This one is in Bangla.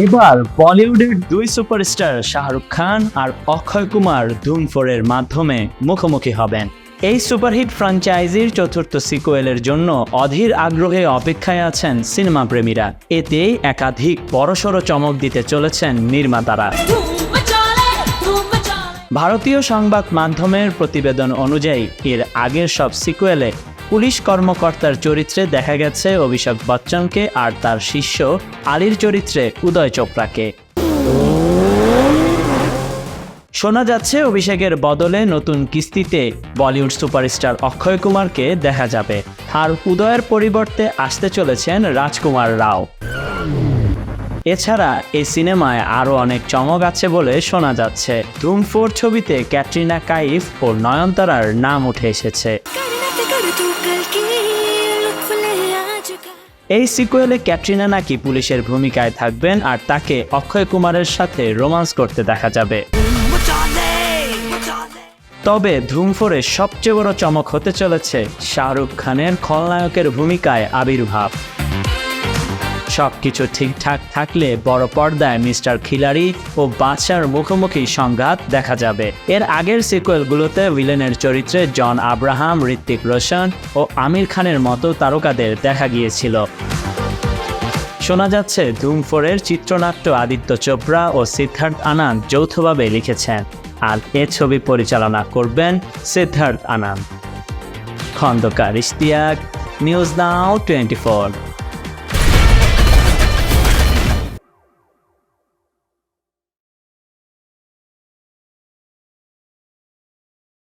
এবার বলিউডের দুই সুপারস্টার শাহরুখ খান আর অক্ষয় কুমার ধুম ফোরের মাধ্যমে মুখোমুখি হবেন। এই সুপারহিট ফ্রাঞ্চাইজির চতুর্থ সিকোয়েলের জন্য অধীর আগ্রহে অপেক্ষায় আছেন সিনেমা প্রেমীরা এতে একাধিক বড়সড় চমক দিতে চলেছেন নির্মাতারা। ভারতীয় সংবাদ মাধ্যমের প্রতিবেদন অনুযায়ী, এর আগের সব সিকোয়েলে পুলিশ কর্মকর্তার চরিত্রে দেখা গেছে অভিষেক বচ্চনকে আর তার শিষ্য আলীর চরিত্রে উদয় চোপড়াকে। শোনা যাচ্ছে অভিষেকের বদলে নতুন কিস্তিতে বলিউড সুপারস্টার অক্ষয় কুমারকে দেখা যাবে। আর উদয়ের পরিবর্তে আসতে চলেছেন রাজকুমার রাও। এছাড়া এই সিনেমায় আরও অনেক চমক আছে বলে শোনা যাচ্ছে। ধুম ফোর ছবিতে ক্যাটরিনা কাইফ ও নয়নতারার নাম উঠে এসেছে। এই সিকুয়েলে ক্যাটরিনা নাকি পুলিশের ভূমিকায় থাকবেন আর তাকে অক্ষয় কুমারের সাথে রোমান্স করতে দেখা যাবে। তবে ধুম ফোরে সবচেয়ে বড় চমক হতে চলেছে শাহরুখ খানের খলনায়কের ভূমিকায় আবির্ভাব। সবকিছু ঠিকঠাক থাকলে বড় পর্দায় মিস্টার খিলাড়ি ও বাদশার মুখোমুখি সংঘাত দেখা যাবে। এর আগের সিকুয়েলগুলোতে ভিলেনের চরিত্রে জন আব্রাহাম ঋত্বিক রোশন ও আমির খানের মতো তারকাদের দেখা গিয়েছিল। শোনা যাচ্ছে ধুম ফোরের চিত্রনাট্য আদিত্য চোপড়া ও সিদ্ধার্থ আনন্দ যৌথভাবে লিখেছেন। আর এ ছবি পরিচালনা করবেন Siddharth Anand Khandakar Ishtiaq, news now twenty four